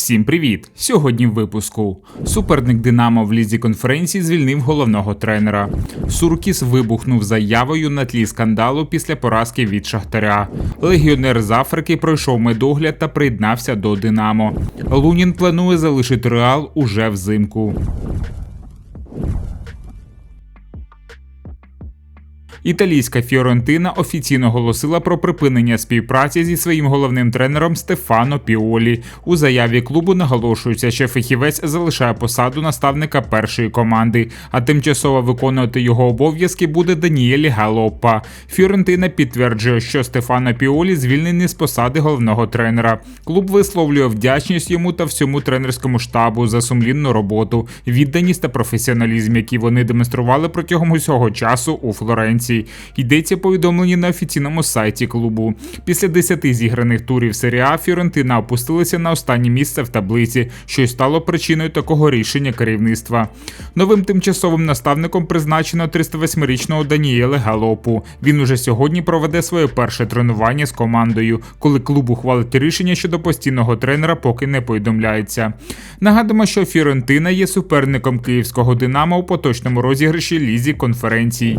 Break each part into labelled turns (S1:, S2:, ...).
S1: Всім привіт! Сьогодні в випуску. Суперник Динамо в лізі конференції звільнив головного тренера. Суркіс вибухнув заявою на тлі скандалу після поразки від Шахтаря. Легіонер з Африки пройшов медогляд та приєднався до Динамо. Лунін планує залишити Реал уже взимку. Італійська Фіорентина офіційно оголосила про припинення співпраці зі своїм головним тренером Стефано Піолі. У заяві клубу наголошується, що фахівець залишає посаду наставника першої команди, а тимчасово виконувати його обов'язки буде Даніелі Галопа. Фіорентина підтверджує, що Стефано Піолі звільнений з посади головного тренера. Клуб висловлює вдячність йому та всьому тренерському штабу за сумлінну роботу, відданість та професіоналізм, які вони демонстрували протягом усього часу у Флоренції. Франції. Йдеться повідомлення на офіційному сайті клубу. Після 10 зіграних турів серії А Фіорентина опустилася на останнє місце в таблиці, що й стало причиною такого рішення керівництва. Новим тимчасовим наставником призначено 308-річного Даніеле Галопу. Він уже сьогодні проведе своє перше тренування з командою, коли клуб ухвалить рішення щодо постійного тренера, поки не повідомляється. Нагадуємо, що Фіорентина є суперником київського Динамо у поточному розіграші лізі конференцій.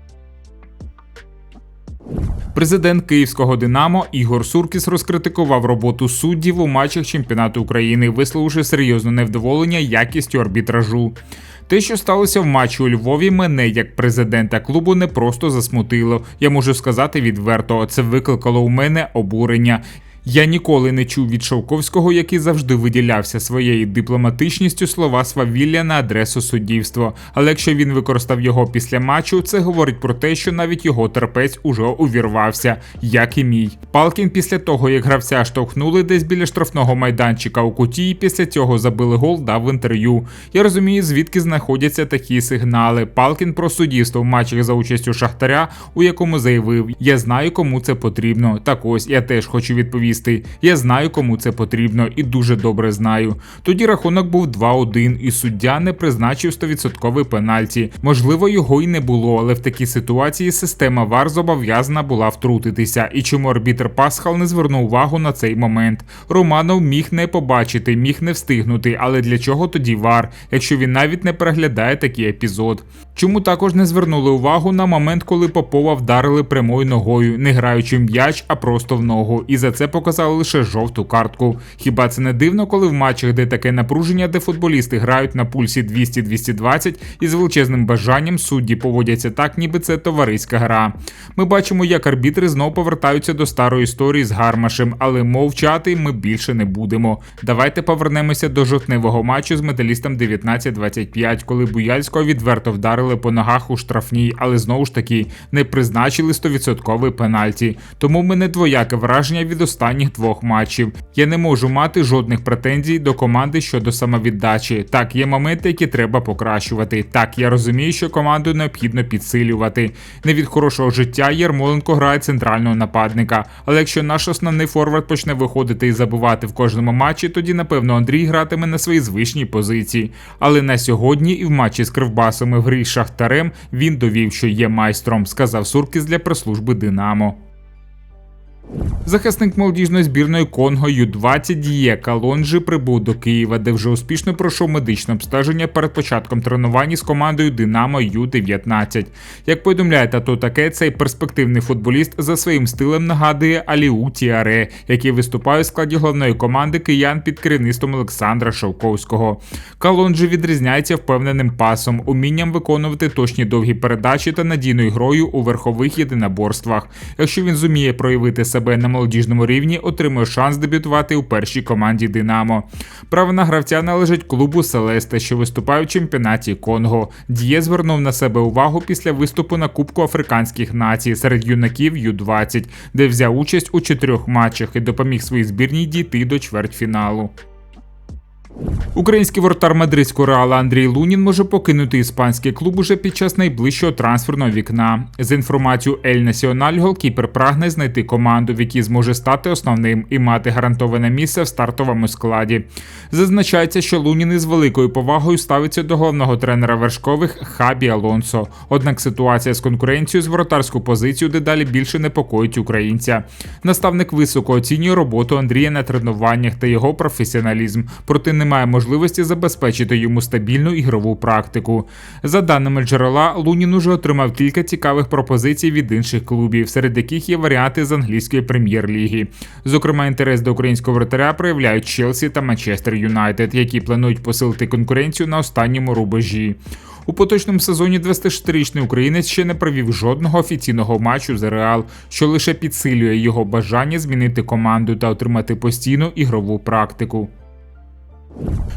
S1: Президент Київського Динамо Ігор Суркіс розкритикував роботу суддів у матчах чемпіонату України, висловивши серйозне невдоволення якістю арбітражу. Те, що сталося в матчі у Львові, мене як президента клубу не просто засмутило. Я можу сказати відверто, це викликало у мене обурення. Я ніколи не чув від Шовковського, який завжди виділявся своєю дипломатичністю слова свавілля на адресу суддівства. Але якщо він використав його після матчу, це говорить про те, що навіть його терпець уже увірвався, як і мій. Палкін після того, як гравця штовхнули десь біля штрафного майданчика у куті, і після цього забили гол, дав інтерв'ю. Я розумію, звідки знаходяться такі сигнали. Палкін про суддівство в матчах за участю Шахтаря, у якому заявив: Я знаю, кому це потрібно. Так ось я теж хочу відповісти футболісти. Я знаю, кому це потрібно, і дуже добре знаю. Тоді рахунок був 2-1, і суддя не призначив 100% пенальті. Можливо, його й не було, але в такій ситуації система ВАР зобов'язана була втрутитися. І чому арбітр Пасхал не звернув увагу на цей момент? Романов міг не побачити, міг не встигнути, але для чого тоді ВАР, якщо він навіть не переглядає такий епізод? Чому також не звернули увагу на момент, коли Попова вдарили прямою ногою, не граючи м'яч, а просто в ногу, і за це показали лише жовту картку. Хіба це не дивно, коли в матчах, де таке напруження, де футболісти грають на пульсі 200-220 і з величезним бажанням судді поводяться так, ніби це товариська гра. Ми бачимо, як арбітри знову повертаються до старої історії з гармашем, але мовчати ми більше не будемо. Давайте повернемося до жовтневого матчу з металістом 19-25, коли Буяльського відверто вдарили по ногах у штрафній, але знову ж таки не призначили 100% пенальті. Тому в мене двояке враження від останнього останніх двох матчів. Я не можу мати жодних претензій до команди щодо самовіддачі. Так, є моменти, які треба покращувати. Так, я розумію, що команду необхідно підсилювати. Не від хорошого життя Єрмоленко грає центрального нападника. Але якщо наш основний форвард почне виходити і забувати в кожному матчі, тоді напевно Андрій гратиме на своїй звичній позиції. Але на сьогодні і в матчі з Кривбасом і в грі Шахтарем він довів, що є майстром, сказав Суркіс для прес-служби Динамо. Захисник молодіжної збірної Конго Ю-20 Діє Калонжі прибув до Києва, де вже успішно пройшов медичне обстеження перед початком тренувань з командою Динамо Ю-19. Як повідомляє тато таке, цей перспективний футболіст за своїм стилем нагадує Аліу Тіаре, який виступає у складі головної команди киян під керівництвом Олександра Шовковського. Калонжі відрізняється впевненим пасом, умінням виконувати точні довгі передачі та надійною грою у верхових єдиноборствах. Якщо він зуміє проявити себе на молодіжному рівні, отримує шанс дебютувати у першій команді Динамо. Право на гравця належить клубу Селеста, що виступає в чемпіонаті Конго. Діє звернув на себе увагу після виступу на Кубку африканських націй серед юнаків Ю-20, де взяв участь у чотирьох матчах і допоміг своїй збірній дійти до чвертьфіналу. Український воротар мадридського реала Андрій Лунін може покинути іспанський клуб уже під час найближчого трансферного вікна. За інформацією Ель Національ, голкіпер прагне знайти команду, в якій зможе стати основним і мати гарантоване місце в стартовому складі. Зазначається, що Лунін із великою повагою ставиться до головного тренера вершкових Хабі Алонсо. Однак ситуація з конкуренцією з воротарську позицію дедалі більше непокоїть українця. Наставник високо оцінює роботу Андрія на тренуваннях та його професіоналізм, проте немає можливості забезпечити йому стабільну ігрову практику. За даними джерела, Лунін уже отримав кілька цікавих пропозицій від інших клубів, серед яких є варіанти з англійської прем'єр-ліги. Зокрема, інтерес до українського вратаря проявляють Челсі та Манчестер Юнайтед, які планують посилити конкуренцію на останньому рубежі. У поточному сезоні 26-річний українець ще не провів жодного офіційного матчу за Реал, що лише підсилює його бажання змінити команду та отримати постійну ігрову практику.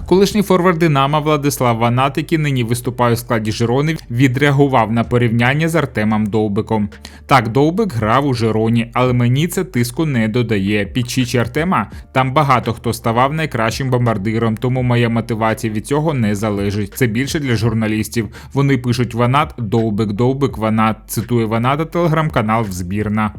S1: Колишній форвард Динамо Владислав Ванат, який нині виступає у складі Жирони, відреагував на порівняння з Артемом Довбиком. Так, Довбик грав у Жироні, але мені це тиску не додає. Під чічі Артема там багато хто ставав найкращим бомбардиром, тому моя мотивація від цього не залежить. Це більше для журналістів. Вони пишуть Ванат, Довбик, Довбик, Ванат. Цитує Ваната телеграм-канал в збірна.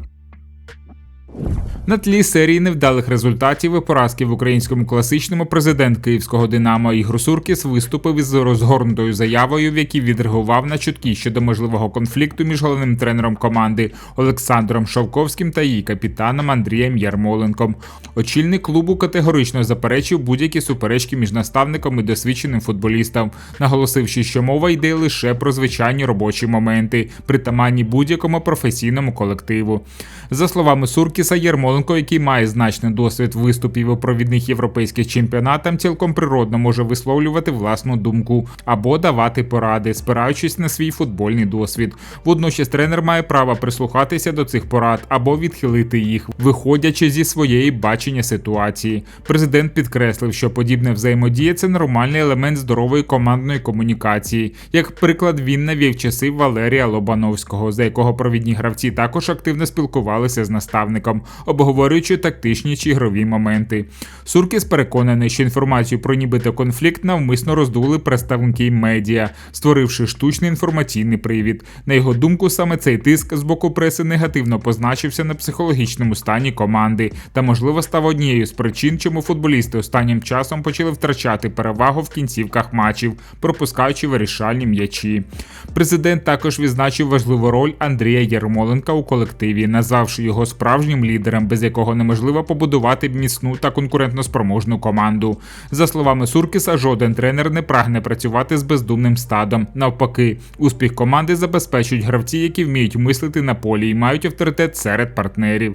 S1: На тлі серії невдалих результатів і поразки в українському класичному президент київського Динамо Ігор Суркіс виступив із розгорнутою заявою, в якій відреагував на чутки щодо можливого конфлікту між головним тренером команди Олександром Шовковським та її капітаном Андрієм Ярмоленком. Очільник клубу категорично заперечив будь-які суперечки між наставником і досвідченим футболістом, наголосивши, що мова йде лише про звичайні робочі моменти, притаманні будь-якому професійному колективу. За словами Суркіса, Єрмоленко, який має значний досвід виступів у провідних європейських чемпіонатах, цілком природно може висловлювати власну думку або давати поради, спираючись на свій футбольний досвід. Водночас тренер має право прислухатися до цих порад або відхилити їх, виходячи зі своєї бачення ситуації. Президент підкреслив, що подібне взаємодія це нормальний елемент здорової командної комунікації. Як приклад, він навів часи Валерія Лобановського, за якого провідні гравці також активно спілкувалися з наставником, обговорюючи тактичні чи ігрові моменти. Суркіс переконаний, що інформацію про нібито конфлікт навмисно роздули представники медіа, створивши штучний інформаційний привід. На його думку, саме цей тиск з боку преси негативно позначився на психологічному стані команди та, можливо, став однією з причин, чому футболісти останнім часом почали втрачати перевагу в кінцівках матчів, пропускаючи вирішальні м'ячі. Президент також відзначив важливу роль Андрія Ярмоленка у колективі, назвавши його справжнім лідером, без якого неможливо побудувати міцну та конкурентноспроможну команду. За словами Суркіса, жоден тренер не прагне працювати з бездумним стадом. Навпаки, успіх команди забезпечують гравці, які вміють мислити на полі і мають авторитет серед партнерів.